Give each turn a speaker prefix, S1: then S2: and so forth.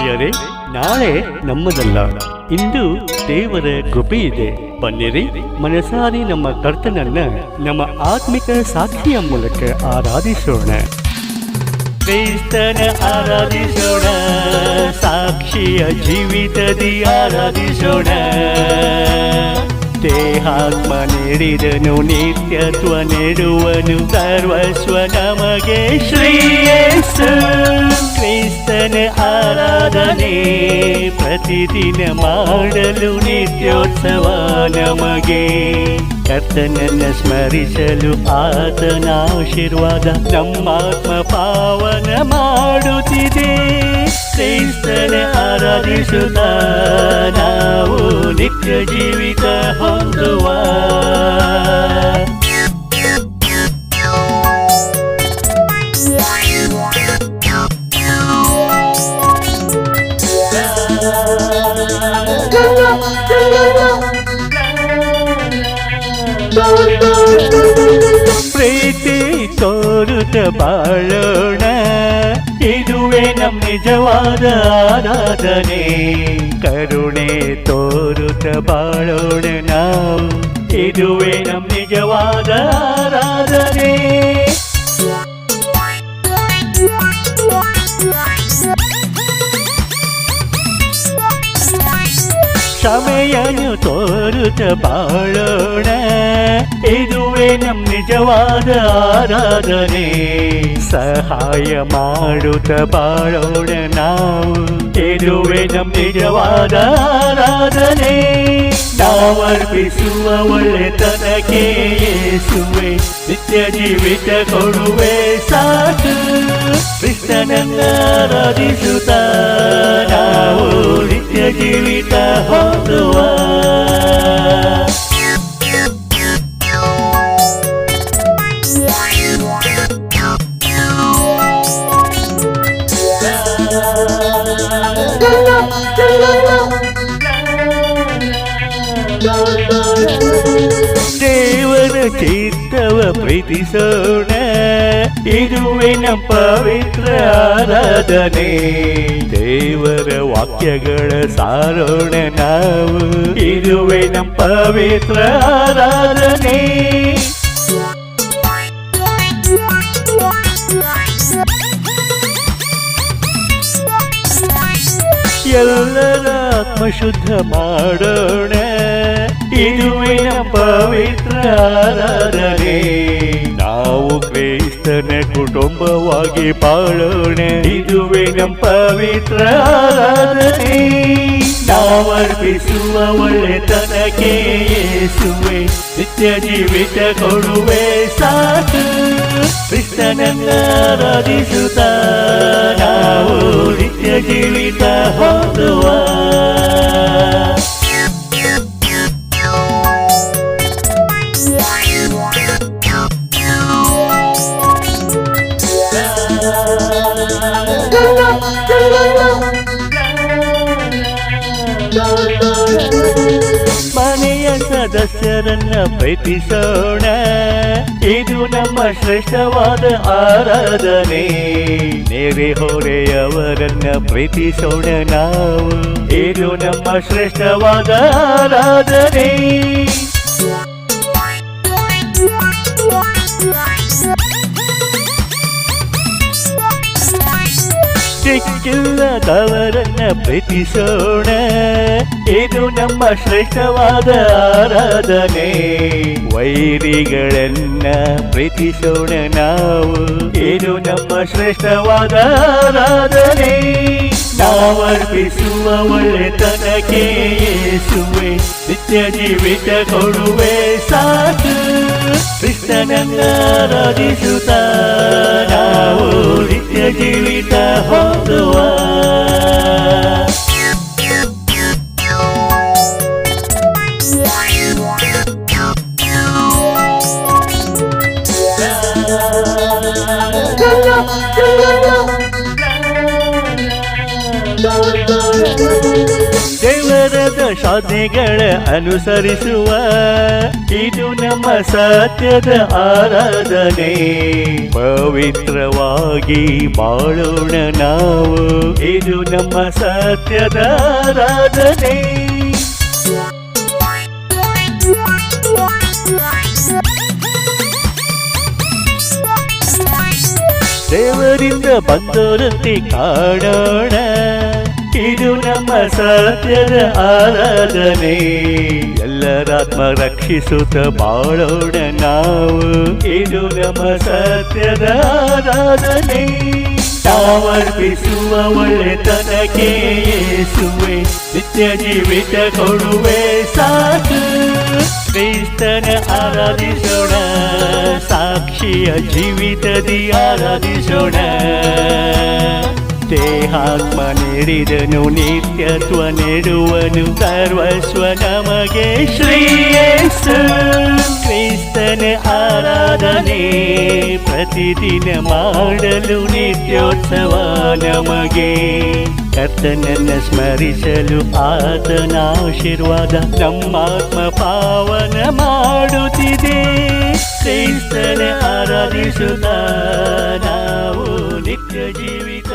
S1: ಪ್ರಿಯರೇ, ನಾಳೆ ನಮ್ಮದಲ್ಲ. ಇಂದು ದೇವರ ಕೃಪೆ ಇದೆ. ಬನ್ನಿರಿ, ಮನಸಾರಿ ನಮ್ಮ ಕರ್ತನನ್ನ ನಮ್ಮ ಆತ್ಮಿಕ ಸಾಕ್ಷಿಯ ಮೂಲಕ ಆರಾಧಿಸೋಣ. ಕ್ರೈಸ್ತನ ಆರಾಧಿಸೋಣ, ಸಾಕ್ಷಿಯ ಜೀವಿತದಿ ಆರಾಧಿಸೋಣ. ದೇಹಾತ್ಮ ನೀಡಿದನು, ನಿತ್ಯತ್ವ ನೀಡುವನು, ಸರ್ವಸ್ವ ನಮಗೆ. ಶ್ರೇಯಸ್ಸು ಕ್ರಿಸ್ತನ ಆರಾಧನೆ ಪ್ರತಿದಿನ ಮಾಡಲು ನಿತ್ಯೋತ್ಸವ ನಮಗೆ. ಕರ್ತನನ್ನ ಸ್ಮರಿಸಲು ಆತನ ಆಶೀರ್ವಾದ ನಮ್ಮಾತ್ಮ ಪಾವನ ಮಾಡುತ್ತಿದೆ. ಕ್ರೈಸ್ತನ ಆರಾಧಿಸುತ್ತ ನಾವು ನಿತ್ಯ ಜೀವಿತ ಹೊಂದುವ. ತೋರುತ್ತ ಬಾಳೋಣ ಇದುವೇ ನಮ್ ನಿಜವಾದ ಆರಾಧನೆ ಕರುಣೆ ತೋರುತ್ತ ಬಾಳೋಣ ನಾವು ಇದುವೇ ನಮ್ ನಿಜವಾದ ಆರಾಧನೆ ಕ್ಷಮೆಯನ್ನು ತೋರುತ್ತ ಬಾಳೋಣ ಇದುವೇ ನಮ್ ನಿಜವಾದ ಆರಾಧನೆ ಸಹಾಯ ಮಾಡುತ್ತ ಬಾಳೋಣ ನಾವು ಇದುವೇ ನಮ್ ನಿಜವಾದ ಆರಾಧನೆ ನಾವರ್ಪಿಸುವ ಒಳ್ಳೆತನಕ್ಕೆ ಯೇಸುವೆ ನಿತ್ಯ ಜೀವಿತ ಕೊಡುವೆ ಸಾಕು ಕೃಷ್ಣನನ್ನ ಆರಾಧಿಸುತ್ತ ನಾವು ನಿತ್ಯ ಜೀವಿತ ಚಿತ್ತವ ಪ್ರೀತಿಸೋಣ. ಇದುವೇ ನಮ್ಮ ಪವಿತ್ರ ಆರಾಧನೆ. ದೇವರ ವಾಕ್ಯಗಳ ಸಾರೋಣ ನಾವು. ಇದುವೇ ನಮ್ಮ ಪವಿತ್ರ ಆರಾಧನೆ. ಎಲ್ಲರ ಆತ್ಮ ಶುದ್ಧ ಮಾಡೋಣ. ಇದುವೇ ನಮ್ಮ ಪವಿತ್ರ ಆರಾಧನೆ ನಾವು ಕ್ರೈಸ್ತನ ಕುಟುಂಬವಾಗಿ ಪಾಳೋಣ ಇದುವಿನ ಪವಿತ್ರ ಆರಾಧನೆ ನಾವರ್ಪಿಸುವ ಒಳ್ಳೆತನಕ್ಕೆ ಏಸುವೆ ನಿತ್ಯ ಜೀವಿತ ಕೊಡುವೆ ಸಾಕು. ಕೃಷ್ಣನನ್ನ ಆರಾಧಿಸುತ್ತ ನಾವು ನಿತ್ಯ ಜೀವಿತ ಹೊಂದುವ ಮನೆಯ ಸದಸ್ಯರನ್ನ ಪ್ರೀತಿಸೋಣ. ಇದು ನಮ್ಮ ಶ್ರೇಷ್ಠವಾದ ಆರಾಧನೆ. ನೆರೆ ಹೊರೆಯವರನ್ನ ಪ್ರೀತಿಸೋಣ ನಾವು. ಇದು ನಮ್ಮ ಶ್ರೇಷ್ಠವಾದ ಆರಾಧನೆ. ಸಿಕ್ಕಿಲ್ಲದವರನ್ನ ಪ್ರೀತಿಸೋಣ ಇದು ನಮ್ಮ ಶ್ರೇಷ್ಠವಾದ ಆರಾಧನೆ ವೈರಿಗಳನ್ನ ಪ್ರೀತಿಸೋಣ ನಾವು ಇದು ನಮ್ಮ ಶ್ರೇಷ್ಠವಾದ ಆರಾಧನೆ ನಾವರ್ಪಿಸುವ ಒಳ್ಳೆತನಕ್ಕೆ ಯೇಸುವೆ ನಿತ್ಯ ಜೀವಿತ ಕೊಡುವೆ ಸಾಕು ಕೃಷ್ಣನನ್ನ ಆರಾಧಿಸುತ್ತ ನಾವು ನಿತ್ಯ ಜೀವಿತ ಹೊಂದುವ ದೇವರ ಎತ್ತರದ ಸಾಧನೆಗಳ ಅನುಸರಿಸುವ ಇದು ನಮ್ಮ ಸತ್ಯದ ಆರಾಧನೆ. ಪವಿತ್ರವಾಗಿ ಬಾಳೋಣ ನಾವು, ಇದು ನಮ್ಮ ಸತ್ಯದ ಆರಾಧನೆ. ದೇವರಿಂದ ಬಂದೋರಂತೆ ಕಾಣೋಣ. ಇದು ನಮ್ಮ ಸತ್ಯದ ಆರಾಧನೆ. ಎಲ್ಲರಾತ್ಮ ರಕ್ಷಿಸುತ್ತ ಬಾಳೋಣ ನಾವು. ಇದು ನಮ್ಮ ಸತ್ಯದ ಆರಾಧನೆ. ತಾವರ್ಪಿಸುವ ಒಳ್ಳೆತನಕ್ಕೆ ಏಸುವೆ, ನಿತ್ಯ ಜೀವಿತ ಕೊಡುವೆ ಸಾಕು. ಕ್ರಿಸ್ತನ ಆರಾಧಿಸೋಣ, ಸಾಕ್ಷಿಯ ಜೀವಿತದಿ ಆರಾಧಿಸೋಣ. ದೇಹಾತ್ಮ ನೀಡಿದನು ನಿತ್ಯತ್ವ ನೀಡುವನು, ಸರ್ವಸ್ವ ನಮಗೆ ಶ್ರೇಯಸ್ಸು ಕ್ರಿಸ್ತನ ಆರಾಧನೆ. ಪ್ರತಿದಿನ ಮಾಡಲು ನಿತ್ಯೋತ್ಸವ ನಮಗೆ. ಕರ್ತನನ್ನ ಸ್ಮರಿಸಲು ಆತನ ಆಶೀರ್ವಾದ ನಮ್ಮಾತ್ಮ ಪಾವನ ಮಾಡುತ್ತಿದೆ. ಕ್ರಿಸ್ತನ ಆರಾಧಿಸುತ್ತ ನಾವು ನಿತ್ಯ ಜೀವಿತ